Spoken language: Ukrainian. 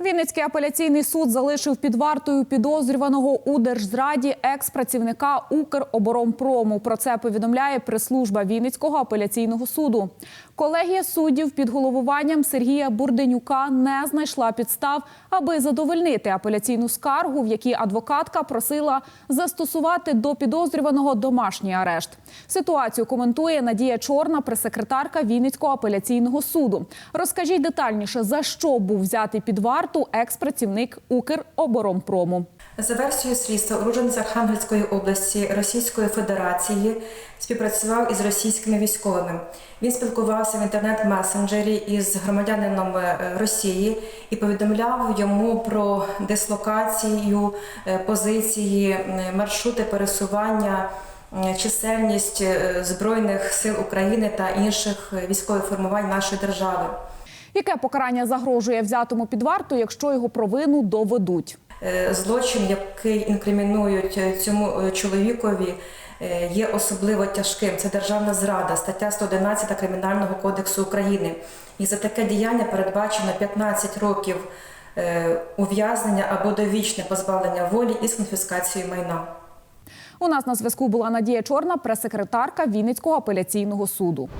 Вінницький апеляційний суд залишив під вартою підозрюваного у держзраді екс-працівника Укроборонпрому. Про це повідомляє прес-служба Вінницького апеляційного суду. Колегія суддів під головуванням Сергія Бурденюка не знайшла підстав, аби задовольнити апеляційну скаргу, в якій адвокатка просила застосувати до підозрюваного домашній арешт. Ситуацію коментує Надія Чорна, прес-секретарка Вінницького апеляційного суду. Розкажіть детальніше, за що був взятий під варту екс-працівник Укроборонпрому. За версією слідства, уродженець Архангельської області Російської Федерації співпрацював із російськими військовими. Він спілкувався в інтернет-месенджері із громадянином е, Росії і повідомляв йому про дислокацію, е, позиції, маршрути пересування, чисельність е, збройних сил України та інших військових формувань нашої держави. Яке покарання загрожує взятому під варту, якщо його провину доведуть? Злочин, який інкримінують цьому чоловікові, є особливо тяжким. Це державна зрада, стаття 111 Кримінального кодексу України. І за таке діяння передбачено 15 років е, ув'язнення або довічне позбавлення волі із конфіскацією майна. У нас на зв'язку була Надія Чорна, прес-секретарка Вінницького апеляційного суду.